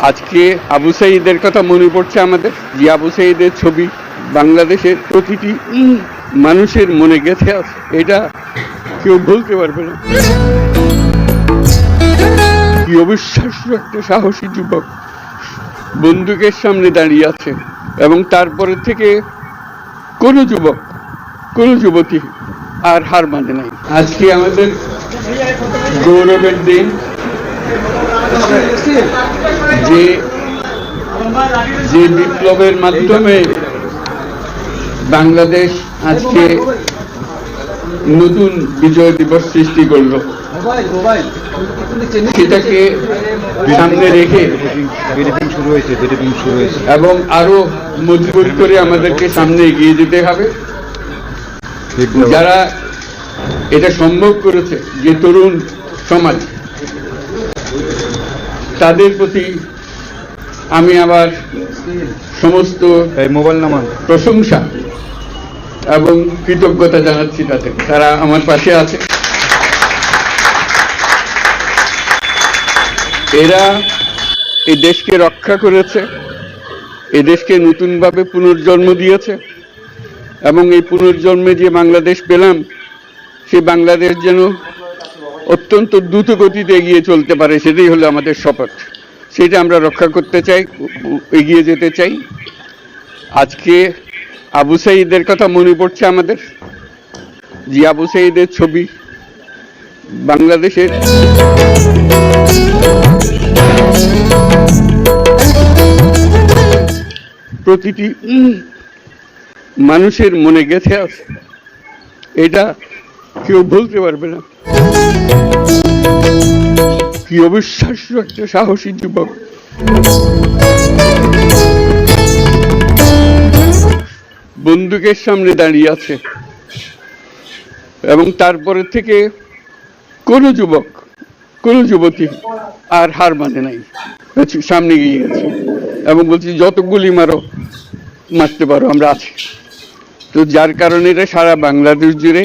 আজকে আবু সাইদের কথা মনে পড়ছে আমাদের যে আবু সাইদের ছবি বাংলাদেশের প্রতিটি মানুষের মনে গেছে এটা কেউ বলতে পারবে না। কি অবিশ্বাস্য একটা সাহসী যুবক বন্দুকের সামনে দাঁড়িয়ে আছে এবং তারপরে থেকে কোনো যুবক, কোনো যুবতী আর হার মানে নাই। আজকে আমাদের গৌরবের দিন। যে যে বিপ্লবের মাধ্যমে বাংলাদেশ আজকে নতুন বিজয় দিবস সৃষ্টি করল। সেটাকে সামনে রেখে শুরু হয়েছে এবং আরও মজবুত করে আমাদেরকে সামনে এগিয়ে যেতে হবে। যারা এটা সম্ভব করেছে, যে তরুণ সমাজ তাদের প্রতি আমি আবার সমস্ত মোবাইল নামান প্রশংসা এবং কৃতজ্ঞতা জানাচ্ছি তাদের। তারা আমার পাশে আছে। এরা এই দেশকে রক্ষা করেছে এই দেশকে নতুনভাবে পুনর্জন্ম দিয়েছে এবং এই পুনর্জন্মে যে বাংলাদেশ পেলাম সেই বাংলাদেশ যেন অত্যন্ত দ্রুত গতিতে এগিয়ে চলতে পারে, সেটাই হলো আমাদের শপথ। সেটা আমরা রক্ষা করতে চাই, এগিয়ে যেতে চাই। আজকে আবু সাইদের কথা মনে পড়ছে আমাদের, যে আবু সাইদের ছবি বাংলাদেশের প্রতিটি মানুষের মনে গেছে এটা কেউ বলতে পারবে না। কি অবিশ্বাস্য একটা সাহসী যুবক। বন্দুকের সামনে দাঁড়িয়ে আছে। এবং তারপরে থেকে কোনো যুবক কোনো যুবতী আর হার মানে নাই। আচ্ছা, সামনে গিয়ে গেছে এবং বলছি যত গুলি মারো মারতে পারো আমরা আছি। তো যার কারণে এটা সারা বাংলাদেশ জুড়ে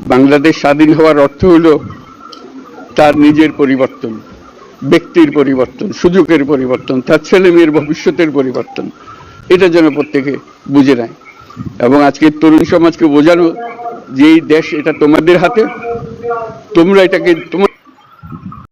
বাংলাদেশ স্বাধীন হওয়ার অর্থ হলো তার নিজের পরিবর্তন, ব্যক্তির পরিবর্তন, সুযোগের পরিবর্তন, তার ছেলে মেয়ের ভবিষ্যতের পরিবর্তন। এটা যেন প্রত্যেকে বুঝে নেয়। এবং আজকে তরুণ সমাজকে বোঝানো যে এই দেশ এটা তোমাদের হাতে, তোমরা এটাকে তোমার